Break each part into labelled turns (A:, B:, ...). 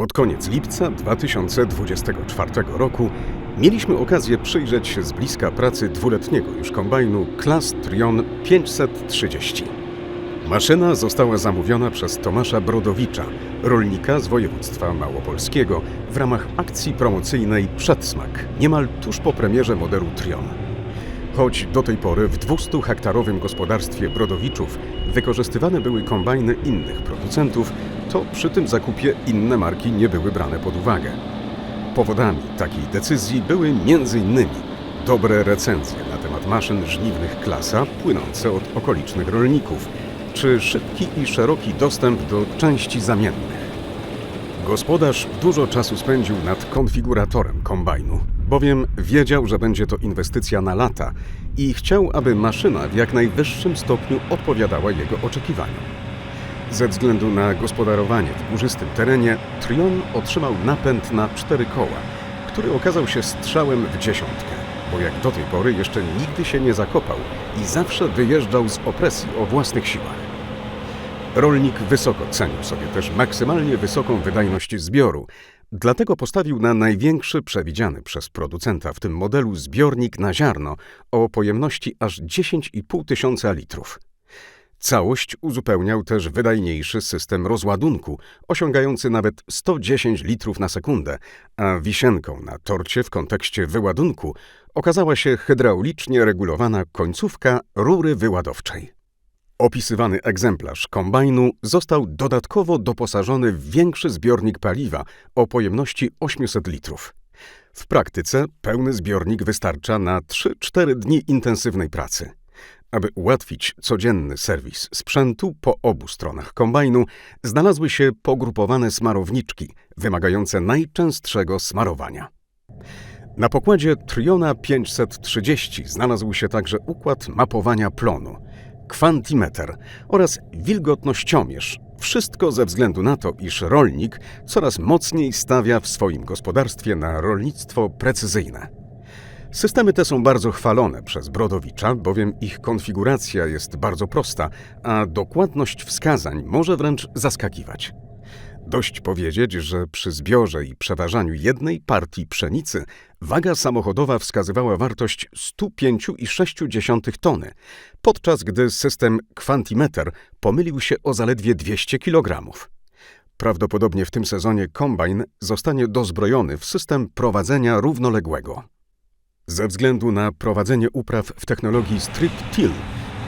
A: Pod koniec lipca 2024 roku mieliśmy okazję przyjrzeć się z bliska pracy dwuletniego już kombajnu Klas Trion 530. Maszyna została zamówiona przez Tomasza Brodowicza, rolnika z województwa małopolskiego, w ramach akcji promocyjnej Przedsmak, niemal tuż po premierze modelu Trion. Choć do tej pory w 200-hektarowym gospodarstwie Brodowiczów wykorzystywane były kombajny innych producentów, to przy tym zakupie inne marki nie były brane pod uwagę. Powodami takiej decyzji były m.in. dobre recenzje na temat maszyn żniwnych klasa płynące od okolicznych rolników, czy szybki i szeroki dostęp do części zamiennych. Gospodarz dużo czasu spędził nad konfiguratorem kombajnu, bowiem wiedział, że będzie to inwestycja na lata i chciał, aby maszyna w jak najwyższym stopniu odpowiadała jego oczekiwaniom. Ze względu na gospodarowanie w górzystym terenie, Trion otrzymał napęd na cztery koła, który okazał się strzałem w dziesiątkę, bo jak do tej pory jeszcze nigdy się nie zakopał i zawsze wyjeżdżał z opresji o własnych siłach. Rolnik wysoko cenił sobie też maksymalnie wysoką wydajność zbioru, dlatego postawił na największy przewidziany przez producenta w tym modelu zbiornik na ziarno o pojemności aż 10,5 tysiąca litrów. Całość uzupełniał też wydajniejszy system rozładunku, osiągający nawet 110 litrów na sekundę, a wisienką na torcie w kontekście wyładunku okazała się hydraulicznie regulowana końcówka rury wyładowczej. Opisywany egzemplarz kombajnu został dodatkowo doposażony w większy zbiornik paliwa o pojemności 800 litrów. W praktyce pełny zbiornik wystarcza na 3-4 dni intensywnej pracy. Aby ułatwić codzienny serwis sprzętu po obu stronach kombajnu, znalazły się pogrupowane smarowniczki wymagające najczęstszego smarowania. Na pokładzie Triona 530 znalazł się także układ mapowania plonu, kwantimeter oraz wilgotnościomierz. Wszystko ze względu na to, iż rolnik coraz mocniej stawia w swoim gospodarstwie na rolnictwo precyzyjne. Systemy te są bardzo chwalone przez Brodowicza, bowiem ich konfiguracja jest bardzo prosta, a dokładność wskazań może wręcz zaskakiwać. Dość powiedzieć, że przy zbiorze i przeważaniu jednej partii pszenicy waga samochodowa wskazywała wartość 105,6 tony, podczas gdy system Quantimeter pomylił się o zaledwie 200 kg. Prawdopodobnie w tym sezonie kombajn zostanie dozbrojony w system prowadzenia równoległego. Ze względu na prowadzenie upraw w technologii strip till,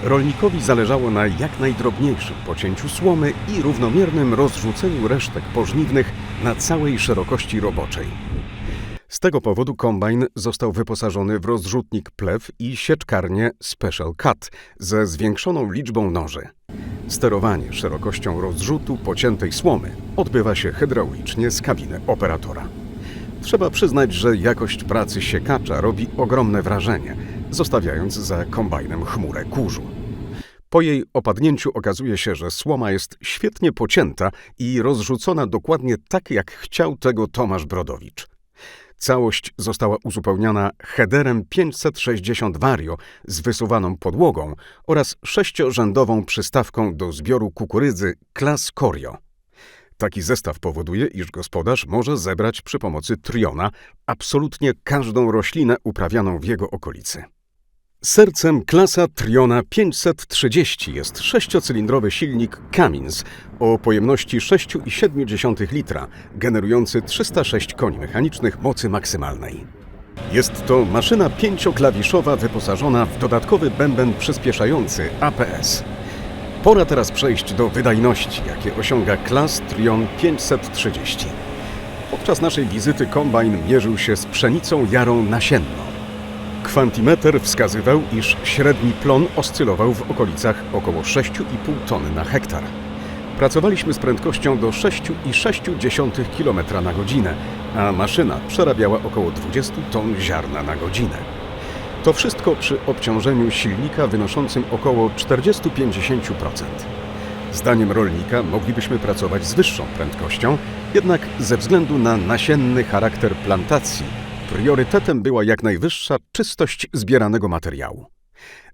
A: rolnikowi zależało na jak najdrobniejszym pocięciu słomy i równomiernym rozrzuceniu resztek pożniwnych na całej szerokości roboczej. Z tego powodu kombajn został wyposażony w rozrzutnik plew i sieczkarnię Special Cut ze zwiększoną liczbą noży. Sterowanie szerokością rozrzutu pociętej słomy odbywa się hydraulicznie z kabiny operatora. Trzeba przyznać, że jakość pracy siekacza robi ogromne wrażenie, zostawiając za kombajnem chmurę kurzu. Po jej opadnięciu okazuje się, że słoma jest świetnie pocięta i rozrzucona dokładnie tak, jak chciał tego Tomasz Brodowicz. Całość została uzupełniona headerem 560 Vario z wysuwaną podłogą oraz sześciorzędową przystawką do zbioru kukurydzy Klas Corio. Taki zestaw powoduje, iż gospodarz może zebrać przy pomocy triona absolutnie każdą roślinę uprawianą w jego okolicy. Sercem klasa Triona 530 jest sześciocylindrowy silnik Cummins o pojemności 6,7 litra, generujący 306 koni mechanicznych mocy maksymalnej. Jest to maszyna pięcioklawiszowa wyposażona w dodatkowy bęben przyspieszający APS. Pora teraz przejść do wydajności, jakie osiąga klas Trion 530. Podczas naszej wizyty kombajn mierzył się z pszenicą jarą nasienną. Kwantimeter wskazywał, iż średni plon oscylował w okolicach około 6,5 tony na hektar. Pracowaliśmy z prędkością do 6,6 km na godzinę, a maszyna przerabiała około 20 ton ziarna na godzinę. To wszystko przy obciążeniu silnika wynoszącym około 40-50%. Zdaniem rolnika moglibyśmy pracować z wyższą prędkością, jednak ze względu na nasienny charakter plantacji priorytetem była jak najwyższa czystość zbieranego materiału.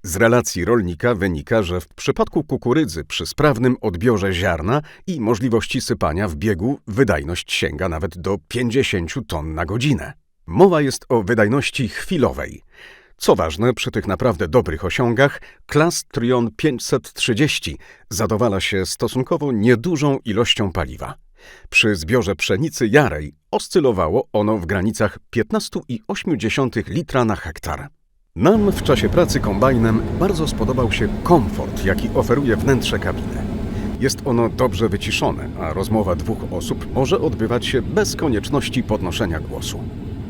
A: Z relacji rolnika wynika, że w przypadku kukurydzy przy sprawnym odbiorze ziarna i możliwości sypania w biegu wydajność sięga nawet do 50 ton na godzinę. Mowa jest o wydajności chwilowej. Co ważne, przy tych naprawdę dobrych osiągach, klas Trion 530 zadowala się stosunkowo niedużą ilością paliwa. Przy zbiorze pszenicy jarej oscylowało ono w granicach 15,8 litra na hektar. Nam w czasie pracy kombajnem bardzo spodobał się komfort, jaki oferuje wnętrze kabiny. Jest ono dobrze wyciszone, a rozmowa dwóch osób może odbywać się bez konieczności podnoszenia głosu.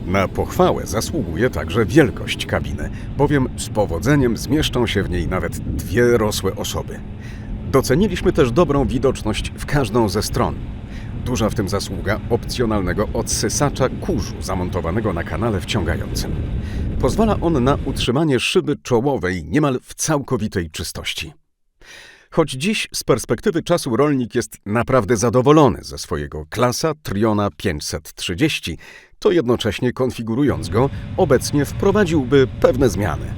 A: Na pochwałę zasługuje także wielkość kabiny, bowiem z powodzeniem zmieszczą się w niej nawet dwie rosłe osoby. Doceniliśmy też dobrą widoczność w każdą ze stron. Duża w tym zasługa opcjonalnego odsysacza kurzu zamontowanego na kanale wciągającym. Pozwala on na utrzymanie szyby czołowej niemal w całkowitej czystości. Choć dziś z perspektywy czasu rolnik jest naprawdę zadowolony ze swojego klasa Triona 530, to jednocześnie konfigurując go, obecnie wprowadziłby pewne zmiany.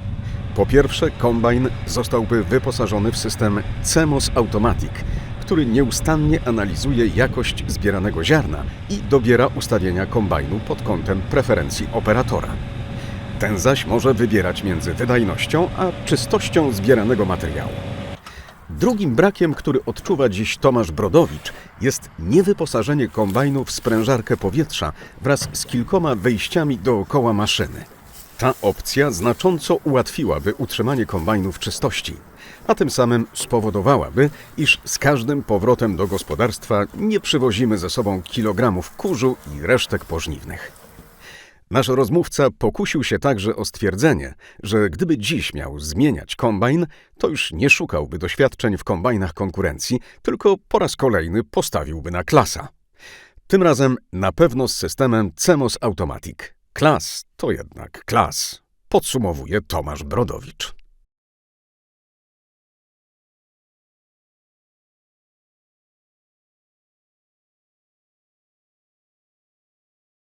A: Po pierwsze, kombajn zostałby wyposażony w system CEMOS Automatic, który nieustannie analizuje jakość zbieranego ziarna i dobiera ustawienia kombajnu pod kątem preferencji operatora. Ten zaś może wybierać między wydajnością a czystością zbieranego materiału. Drugim brakiem, który odczuwa dziś Tomasz Brodowicz, jest niewyposażenie kombajnu w sprężarkę powietrza wraz z kilkoma wejściami dookoła maszyny. Ta opcja znacząco ułatwiłaby utrzymanie kombajnu w czystości, a tym samym spowodowałaby, iż z każdym powrotem do gospodarstwa nie przywozimy ze sobą kilogramów kurzu i resztek pożniwnych. Nasz rozmówca pokusił się także o stwierdzenie, że gdyby dziś miał zmieniać kombajn, to już nie szukałby doświadczeń w kombajnach konkurencji, tylko po raz kolejny postawiłby na klasa. Tym razem na pewno z systemem CEMOS Automatic. Klas to jednak klas, podsumowuje Tomasz Brodowicz.